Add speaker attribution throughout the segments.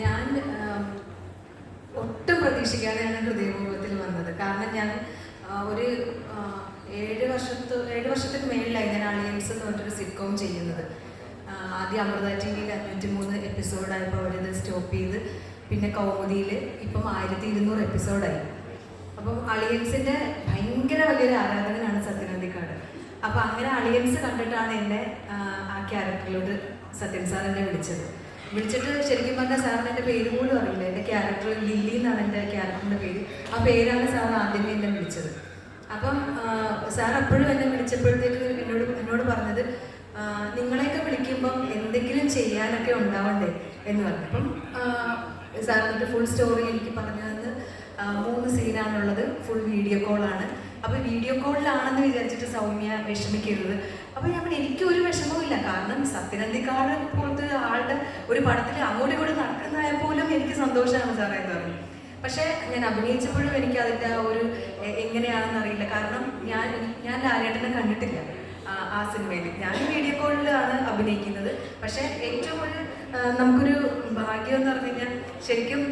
Speaker 1: ഞാൻ ഒട്ടും പ്രതീക്ഷിക്കാതെയാണ് ഹൃദയപൂർവത്തിൽ വന്നത്. കാരണം ഞാൻ ഒരു ഏഴ് വർഷത്ത് ഏഴ് വർഷത്തിന് മേളിലായി ഞാൻ അളിയൻസ് എന്ന് പറഞ്ഞൊരു സിറ്റ്കോം ചെയ്യുന്നത്. ആദ്യം അമൃത ടി വിയിൽ അഞ്ഞൂറ്റി മൂന്ന് എപ്പിസോഡായപ്പോൾ അവിടെ ഇത് സ്റ്റോപ്പ് ചെയ്ത് പിന്നെ കൗമുദിയിൽ ഇപ്പം ആയിരത്തി ഇരുന്നൂറ് എപ്പിസോഡായി അപ്പം അളിയൻസിന്റെ ഭയങ്കര വലിയൊരു ആരാധകനാണ് സത്യനന്ദിക്കാട് അപ്പം അങ്ങനെ അളിയൻസ് കണ്ടിട്ടാണ് എന്നെ ആ, ക്യാരക്ടറിലോട്ട് സത്യൻ സാർ എന്നെ വിളിച്ചത്. വിളിച്ചിട്ട് ശരിക്കും പറഞ്ഞാൽ സാറിന് എന്റെ പേര് പോലും അറിയില്ല. എന്റെ ക്യാരക്ടർ ലില്ലി എന്നാണ് എന്റെ ക്യാരക്ടറിന്റെ പേര്. ആ പേരാണ് സാർ ആദ്യമേ എന്നെ വിളിച്ചത്. അപ്പം സാർ അപ്പോഴും എന്നെ വിളിച്ചപ്പോഴത്തേക്ക് എന്നോട് എന്നോട് പറഞ്ഞത് നിങ്ങളെയൊക്കെ വിളിക്കുമ്പം എന്തെങ്കിലും ചെയ്യാനൊക്കെ ഉണ്ടാവണ്ടേ എന്ന് പറഞ്ഞു. അപ്പം സാർ എന്നിട്ട് ഫുൾ സ്റ്റോറി എനിക്ക് പറഞ്ഞു തന്ന് ആ, മൂന്ന് സീനാണുള്ളത് ഫുൾ വീഡിയോ കോളാണ് അപ്പോൾ വീഡിയോ കോളിലാണെന്ന് വിചാരിച്ചിട്ട് സൗമ്യ വിഷമിക്കരുത്. അപ്പോൾ ഞാൻ പറഞ്ഞു, എനിക്ക് ഒരു വിഷമവും ഇല്ല കാരണം സത്യനന്ദിക്കാട് പോലത്തെ ആളുടെ ഒരു പടത്തിൽ അങ്ങോട്ടും ഇങ്ങോട്ടും നടക്കുന്നതായ പോലും എനിക്ക് സന്തോഷമാണ് സാറേ എന്ന് പറഞ്ഞു. പക്ഷേ ഞാൻ അഭിനയിച്ചപ്പോഴും എനിക്ക് അതിന്റെ ആ ഒരു എങ്ങനെയാണെന്ന് അറിയില്ല. കാരണം ഞാൻ ഞാൻ ലാലേട്ടനെ കണ്ടിട്ടില്ല ആ സിനിമയിൽ ഞാൻ വീഡിയോ കോളിലാണ് അഭിനയിക്കുന്നത്. പക്ഷേ ഏറ്റവും ഒരു നമുക്കൊരു ഭാഗ്യം എന്ന് പറഞ്ഞു കഴിഞ്ഞാൽ ശരിക്കും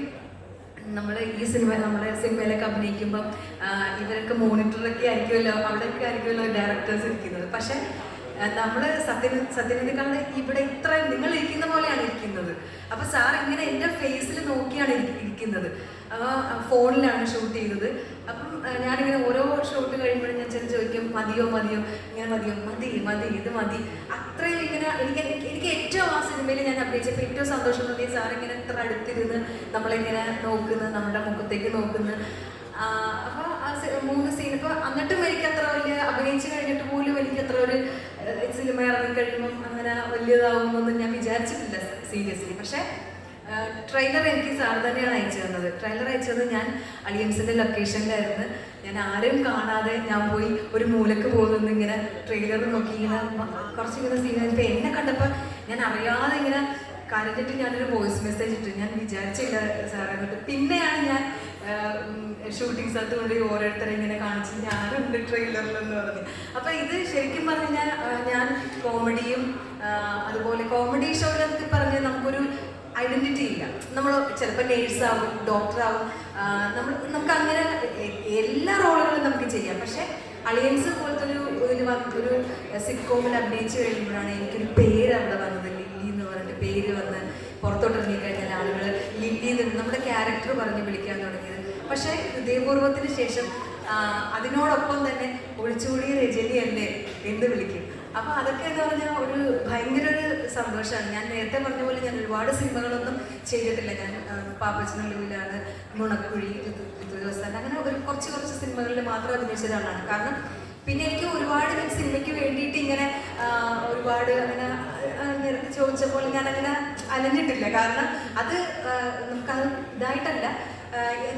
Speaker 1: നമ്മൾ ഈ സിനിമ നമ്മുടെ സിനിമയിലൊക്കെ അഭിനയിക്കുമ്പം ഇവരൊക്കെ മോണിറ്ററൊക്കെ ആയിരിക്കുമല്ലോ അവിടെയൊക്കെ ആയിരിക്കുമല്ലോ ഡയറക്ടേഴ്സ് ഇരിക്കുന്നത്. പക്ഷെ നമ്മൾ സത്യ സത്യനിധിക്കാണ്ട് ഇവിടെ ഇത്ര നിങ്ങൾ ഇരിക്കുന്ന പോലെയാണ് ഇരിക്കുന്നത്. അപ്പൊ സാർ ഇങ്ങനെ എന്റെ ഫേസിൽ നോക്കിയാണ് ഇരിക്കുന്നത്. അപ്പോൾ ഫോണിലാണ് ഷൂട്ട് ചെയ്തത്. അപ്പം ഞാനിങ്ങനെ ഓരോ ഷോട്ട് കഴിയുമ്പോഴും ഞാൻ ചെന്ന് ചോദിക്കും മതിയോ മതിയോ? ഇങ്ങനെ മതിയോ? മതി മതി ഇത് മതി. അത്രയും ഇങ്ങനെ എനിക്ക് എനിക്ക് ഏറ്റവും ആ സിനിമയിൽ ഞാൻ അഭിനയിച്ചപ്പോൾ ഏറ്റവും സന്തോഷം തോന്നിയ സാർ ഇത്ര അടുത്തിരുന്ന് നമ്മളിങ്ങനെ നോക്കുന്നു നമ്മുടെ മുഖത്തേക്ക് നോക്കുന്നു. അപ്പോൾ ആ മൂന്ന് സീൻ ഇപ്പോൾ എന്നിട്ടും എനിക്ക് അത്ര വലിയ അഭിനയിച്ച് കഴിഞ്ഞിട്ട് പോലും എനിക്ക് അത്ര ഒരു സിനിമ ഇറങ്ങി കഴിയുമ്പം അങ്ങനെ വലിയതാവുമെന്നൊന്നും ഞാൻ വിചാരിച്ചിട്ടില്ല സീരിയസ്ലി. പക്ഷേ ട്രെയിലർ എനിക്ക് സാർ തന്നെയാണ് അയച്ചു തന്നത്. ട്രെയിലർ അയച്ചത് ഞാൻ അലിയൻസിന്റെ ലൊക്കേഷനിലായിരുന്നു ഞാൻ ആരും കാണാതെ ഞാൻ പോയി ഒരു മൂലക്ക് പോകുന്നു ഇങ്ങനെ ട്രെയിലർ നോക്കി ഇങ്ങനെ കുറച്ച് കുറച്ചിങ്ങനെ കഴിഞ്ഞപ്പോൾ എന്നെ കണ്ടപ്പോൾ ഞാൻ അറിയാതെ ഇങ്ങനെ കരഞ്ഞിട്ട് ഞാനൊരു വോയിസ് മെസ്സേജ് ഇട്ടു. ഞാൻ വിചാരിച്ചില്ല സാറേ എന്നിട്ട് പിന്നെയാണ് ഞാൻ ഷൂട്ടിംഗ് സ്ഥലത്ത് കൊണ്ട് ഓരോരുത്തരെ ഇങ്ങനെ കാണിച്ച് ഞാനുണ്ട് ട്രെയിലറിലെന്ന് പറഞ്ഞു. അപ്പോൾ ഇത് ശരിക്കും പറഞ്ഞു കഴിഞ്ഞാൽ ഞാൻ കോമഡിയും അതുപോലെ കോമഡി ഷോയിലൊക്കെ പറഞ്ഞ് നമുക്കൊരു ഐഡന്റിറ്റി ഇല്ല. നമ്മൾ ചിലപ്പോൾ നേഴ്സാവും ഡോക്ടറാവും നമ്മൾ നമുക്ക് അങ്ങനെ എല്ലാ റോളുകളും നമുക്ക് ചെയ്യാം. പക്ഷേ അളിയൻസ് പോലത്തെ ഒരു വ- ഒരു സിറ്റ്കോമിൽ അഭിനയിച്ച് കഴിയുമ്പോഴാണ് എനിക്കൊരു പേര് അവിടെ വന്നത്. ലില്ലി എന്ന് പറഞ്ഞിട്ട് പേര് വന്ന് പുറത്തോട്ട് ഇറങ്ങി കഴിഞ്ഞാൽ ആളുകൾ ലില്ലി എന്ന് നമ്മുടെ ക്യാരക്ടർ പറഞ്ഞ് വിളിക്കാൻ തുടങ്ങിയത്. പക്ഷേ ഹൃദയപൂർവത്തിന് ശേഷം അതിനോടൊപ്പം തന്നെ ഒളിച്ചുകൂടി രജനി എന്നെ എന്ന് വിളിക്കും. അപ്പോൾ അതൊക്കെ എന്ന് പറഞ്ഞാൽ ഒരു ഭയങ്കര ഒരു സന്തോഷമാണ് ഞാൻ നേരത്തെ പറഞ്ഞ പോലെ ഞാൻ ഒരുപാട് സിനിമകളൊന്നും ചെയ്തിട്ടില്ല. ഞാൻ പാപ്പച്ചനുള്ളിലാണ് നുണക്കുഴി ദിവസം അങ്ങനെ ഒരു കുറച്ച് കുറച്ച് സിനിമകളിൽ മാത്രം അഭിനയിച്ച ഒരാളാണ് കാരണം പിന്നെ എനിക്ക് ഒരുപാട് ഞാൻ സിനിമയ്ക്ക് വേണ്ടിയിട്ട് ഇങ്ങനെ ഒരുപാട് അങ്ങനെ നേരത്തെ ചോദിച്ച പോലെ ഞാൻ അങ്ങനെ അലഞ്ഞിട്ടില്ല. കാരണം അത് നമുക്ക് നമുക്കത് ഇതായിട്ടല്ല.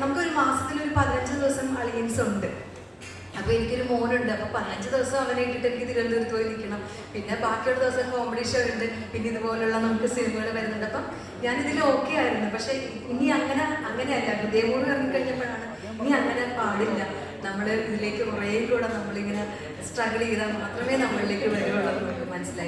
Speaker 1: നമുക്കൊരു മാസത്തിൽ ഒരു പതിനഞ്ച് ദിവസം അളിയൻസ് ഉണ്ട് അപ്പൊ എനിക്കൊരു മോനുണ്ട്. അപ്പൊ പതിനഞ്ച് ദിവസം അവനെ ഇട്ടിട്ട് എനിക്ക് തിരുവനന്തപുരത്ത് പോയി നിൽക്കണം. പിന്നെ ബാക്കിയുള്ള ദിവസം കോമഡി ഷോ ഉണ്ട്. പിന്നെ ഇതുപോലുള്ള നമുക്ക് സിനിമകൾ വരുന്നുണ്ട്. അപ്പം ഞാനിതിൽ ഓക്കെ ആയിരുന്നു. പക്ഷെ ഇനി അങ്ങനെ അങ്ങനെയല്ല. ഹൃദയമോട് ഇറങ്ങിക്കഴിഞ്ഞപ്പോഴാണ് ഇനി അങ്ങനെ പാടില്ല. നമ്മൾ ഇതിലേക്ക് കുറേ കൂടെ നമ്മളിങ്ങനെ സ്ട്രഗിൾ ചെയ്താൽ മാത്രമേ നമ്മളിലേക്ക് വരുവുള്ളൂ നമുക്ക് മനസ്സിലായി?